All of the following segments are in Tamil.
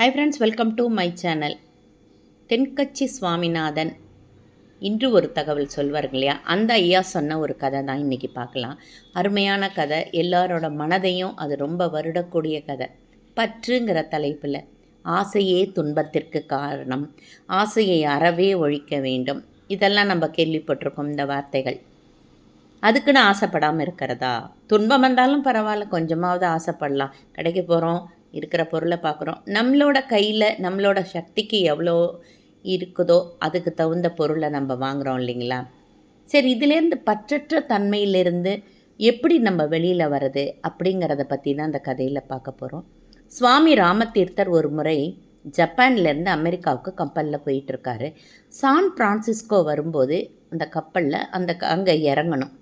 Hi friends welcome to my channel Thenkachi Swaminathan. இன்று ஒரு தகவல் சொல்வாருங்க இல்லையா? அந்த ஐயா சொன்ன ஒரு கதை தான் இன்றைக்கி பார்க்கலாம். அருமையான கதை. எல்லாரோட மனதையும் அது ரொம்ப வருடக்கூடிய கதை. பற்றுங்கிற தலைப்பில் ஆசையே துன்பத்திற்கு காரணம். ஆசையை அறவே ஒழிக்க வேண்டும். இதெல்லாம் நம்ம கேள்விப்பட்டிருக்கோம் இந்த வார்த்தைகள். அதுக்குன்னு ஆசைப்படாமல் இருக்கிறதா? துன்பம் வந்தாலும் பரவாயில்ல கொஞ்சமாவது ஆசைப்படலாம். கடைக்கு போகிறோம் இருக்கிற பொருளை பார்க்குறோம். நம்மளோட கையில் நம்மளோட சக்திக்கு எவ்வளோ இருக்குதோ அதுக்கு தகுந்த பொருளை நம்ம வாங்குகிறோம் இல்லைங்களா? சரி இதுலேருந்து பற்றற்ற தன்மையிலிருந்து எப்படி நம்ம வெளியில் வர்றது அப்படிங்கிறத பற்றி தான் அந்த கதையில் பார்க்க போகிறோம் சுவாமி ராமதீர்த்தர் ஒரு முறை ஜப்பான்லேருந்து அமெரிக்காவுக்கு கப்பலில் போயிட்டுருக்காரு சான் ஃப்ரான்சிஸ்கோ வரும்போது அந்த கப்பலில் அந்த அங்கே இறங்கணும்.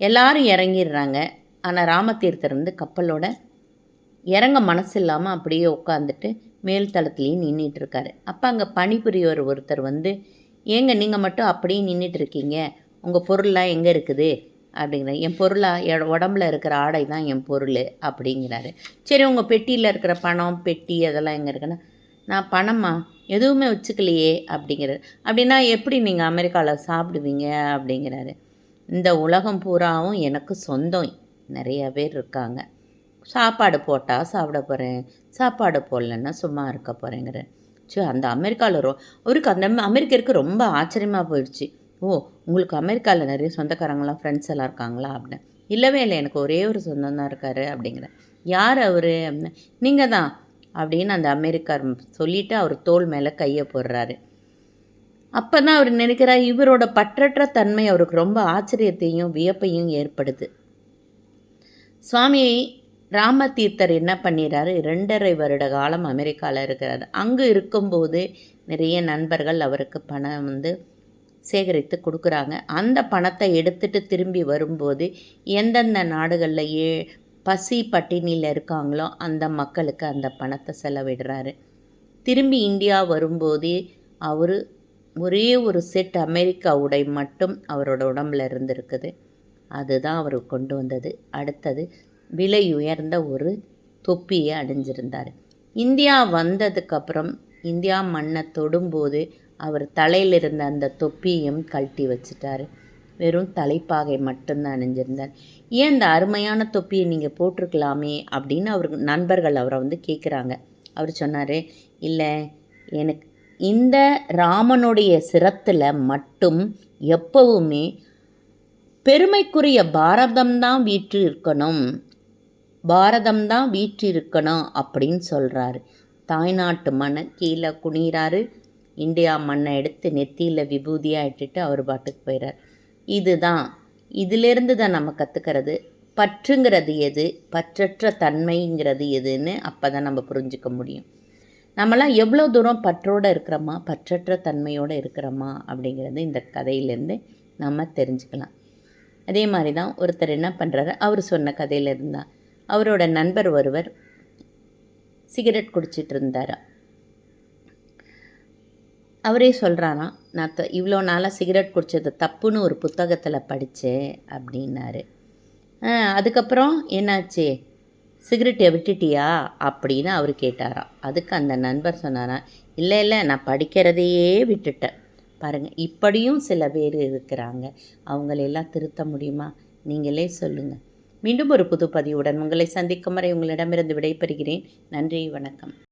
எல்லாரும் இறங்கிடுறாங்க. ஆனால் ராமதீர்த்தர் வந்து கப்பலோட இறங்க மனசு இல்லாமல் அப்படியே உட்காந்துட்டு மேல் தளத்துலேயும் நின்றுட்டு இருக்காரு அப்போ அங்கே பணிபுரியவர் ஒருத்தர் வந்து ஏங்க நீங்கள் மட்டும் அப்படியே நின்றுட்டு இருக்கீங்க உங்கள் பொருள்லாம் எங்கே இருக்குது? அப்படிங்கிற என் பொருளாக உடம்புல இருக்கிற ஆடை தான் என் பொருள். அப்படிங்கிறாரு. சரி உங்கள் பெட்டியில் இருக்கிற பணம் பெட்டி அதெல்லாம் எங்கே இருக்குன்னா? நான் பணமா எதுவுமே வச்சுக்கலையே. அப்படிங்கிறாரு. அப்படின்னா எப்படி நீங்கள் அமெரிக்காவில் சாப்பிடுவீங்க? அப்படிங்கிறாரு. இந்த உலகம் பூராவும் எனக்கு சொந்தம். நிறைய பேர் இருக்காங்க. சாப்பாடு போட்டால் சாப்பிட போகிறேன் சாப்பாடு போடலன்னா சும்மா இருக்க போகிறேங்கிறேன் சரி அந்த அமெரிக்காவில் ரொ அவருக்கு அந்த அமெரிக்கருக்கு ரொம்ப ஆச்சரியமாக போயிடுச்சு. ஓ உங்களுக்கு அமெரிக்காவில் நிறைய சொந்தக்காரங்களாம் ஃப்ரெண்ட்ஸ் எல்லாம் இருக்காங்களா அப்படின்னு. இல்லவே இல்லை எனக்கு ஒரே ஒரு சொந்தம் தான் இருக்கார் அப்படிங்கிறேன். யார் அவர் நீங்கள் தான் அப்படின்னு அந்த அமெரிக்கார் சொல்லிவிட்டு அவர் தோல் மேலே கையை போடுறாரு. அப்போ தான் அவர் நினைக்கிறார் இவரோட பற்றற்ற தன்மை அவருக்கு ரொம்ப ஆச்சரியத்தையும் வியப்பையும் ஏற்படுது. சுவாமி ராமதீர்த்தர் என்ன பண்ணிடுறாரு ரெண்டரை வருட காலம் அமெரிக்காவில் இருக்கிறார். அங்கே இருக்கும்போது நிறைய நண்பர்கள் அவருக்கு பணம் வந்து சேகரித்து கொடுக்குறாங்க. அந்த பணத்தை எடுத்துட்டு திரும்பி வரும்போது எந்தெந்த நாடுகளில் ஏ பசி பட்டினியில் இருக்காங்களோ அந்த மக்களுக்கு அந்த பணத்தை செலவிடுறாரு. திரும்பி இந்தியா வரும்போது அவர் ஒரே ஒரு செட் அமெரிக்கா உடை மட்டும் அவரோட உடம்புல இருந்திருக்குது. அதுதான் அவர் கொண்டு வந்தது. அடுத்தது விலை உயர்ந்த ஒரு தொப்பியை அணிஞ்சிருந்தார். இந்தியா வந்ததுக்கப்புறம் இந்தியா மண்ணை தொடும்போது அவர் தலையில் இருந்த அந்த தொப்பியும் கழட்டி வச்சிட்டார். வெறும் தலைப்பாகை மட்டும்தான் அணிஞ்சிருந்தார். ஏன் இந்த அருமையான தொப்பியை நீங்கள் போட்டிருக்கலாமே? அப்படின்னு அவர் நண்பர்கள் அவரை வந்து கேட்குறாங்க. அவர் சொன்னார் இல்லை எனக்கு இந்த ராமனுடைய சிரத்தில் மட்டும் எப்பவுமே பெருமைக்குரிய பாரதம்தான் வீற்று இருக்கணும் பாரதம்தான் தான் வீற்றிருக்கணும் அப்படின்னு சொல்கிறாரு தாய்நாட்டு மண்ணை கீழே குனிகிறாரு இந்தியா மண்ணை எடுத்து நெத்தியில் விபூதியாக இட்டுட்டு அவர் பாட்டுக்கு போயிறார். இதுதான் இதிலிருந்து தான் நம்ம கற்றுக்கிறது பற்றுங்கிறது எது? பற்றற்ற தன்மைங்கிறது எதுன்னு அப்போ தான் நம்ம புரிஞ்சுக்க முடியும். நம்மளாம் எவ்வளோ தூரம் பற்றோடு இருக்கிறோமா? பற்றற்ற தன்மையோடு இருக்கிறோமா? அப்படிங்கிறது இந்த கதையிலேருந்து நம்ம தெரிஞ்சுக்கலாம். அதே மாதிரி தான் ஒருத்தர் என்ன பண்ணுறாரு அவர் சொன்ன கதையிலேருந்து தான் அவரோட நண்பர் ஒருவர் சிகரெட் குடிச்சிட்டு இருந்தார் அவரே சொல்கிறாராம் நான் த இவ்வளோ நாளாக சிகரெட் குடித்தது தப்புன்னு ஒரு புத்தகத்தில் படித்தேன் அப்படின்னாரு. அதுக்கப்புறம் என்னாச்சு? சிகரெட்டை விட்டுட்டியா? அப்படின்னு அவர் கேட்டாராம் அதுக்கு அந்த நண்பர் சொன்னாராம் இல்லை இல்லை நான் படிக்கிறதையே விட்டுட்டேன். பாருங்கள் இப்படியும் சில பேர் இருக்கிறாங்க. அவங்களெல்லாம் திருத்த முடியுமா? நீங்களே சொல்லுங்கள் மீண்டும் ஒரு புது பதிவுடன் உங்களை சந்திக்கும் வரை உங்களிடமிருந்து விடைபெறுகிறேன். நன்றி வணக்கம்.